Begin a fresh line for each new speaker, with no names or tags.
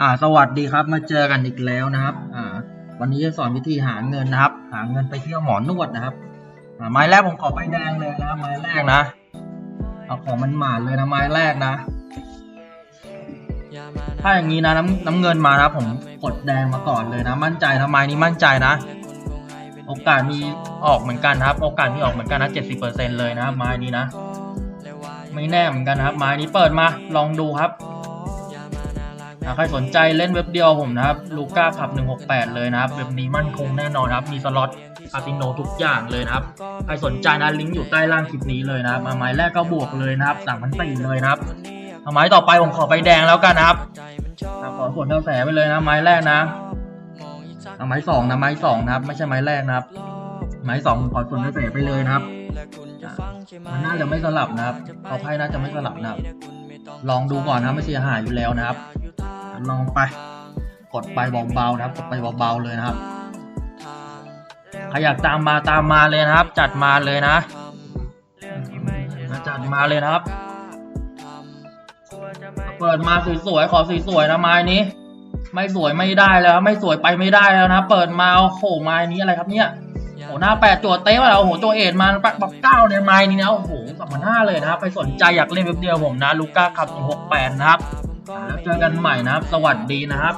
อ่าสวัสดีครับมาเจอกันอีกแล้วนะครับอ่าวันนี้จะสอนวิธีหาเงินนะครับ หาเงินไปเที่ยวหมอนวดนะครับอ่าไม้แรกผมขอใบแดงเลยนะไม้แรกนะเอาของมันหมานเลยนะไม้แรกนะ ถ้าอย่างนี้นะน้ำน้ำเงินมานะผมกดแดงมาก่อนเลยนะ มั่นใจนะไม้นี้มั่นใจนะ โอกาสมีออกเหมือนกันครับ โอกาสมีออกเหมือนกันนะเจ็ดสิบเปอร์เซ็นเลยนะไม้นี้นะ ไม่แน่เหมือนกันนะครับ ไม้นี้เปิดมาลองดูครับ อ่าใครสนใจเล่นเว็บเดียวผมนะครับลูก้าขับ 168 เลยนะครับ เว็บนี้มั่นคงแน่นอนครับ มีสล็อตคาสิโนทุกอย่างเลยนะครับ ใครสนใจนะลิงก์อยู่ใต้ล่างคลิปนี้เลยนะครับมาไม้แรกก็บวกเลยนะครับสั่งพันสี่เลยนะครับเอาไม้ต่อไปผมขอใบแดงแล้วกันนะครับขอส่วนกระแสไปเลยนะไม้แรกนะเอาไม้สองนะไม้สองนะครับ ไม่ใช่ไม้แรกนะครับ ไม้สองขอส่วนกระแสไปเลยนะครับอ่ามันน่าจะไม่สลับนะครับเขาไพ่น่าจะไม่สลับนะครับ ลองดูก่อนนะไม่เสียหายอยู่แล้วนะครับ ลองไป กดไปเบาๆนะครับ กดไปเบาๆเลยนะครับใครอยากตามมาตามมาเลยนะครับ จัดมาเลยนะจัดมาเลยนะครับ เปิดมาสวยๆขอสวยๆนะไม้นี้ ไม่สวยไม่ได้แล้ว ไม่สวยไปไม่ได้แล้วนะ เปิดมาโอ้โหไม้นี้อะไรครับเนี่ยโอ้หน้าแปดตัวเต้มาแล้วโอ้โหตัวเอ็ดมาปักปักเก้าเนี่ยไม้นี้นะโอ้โหสองพันห้าเลยนะครับไปสนใจอยากเล่นเว็บเดียวผมนะลูก้าขับหกแปดนะครับ เจอกันใหม่นะครับ สวัสดีนะครับ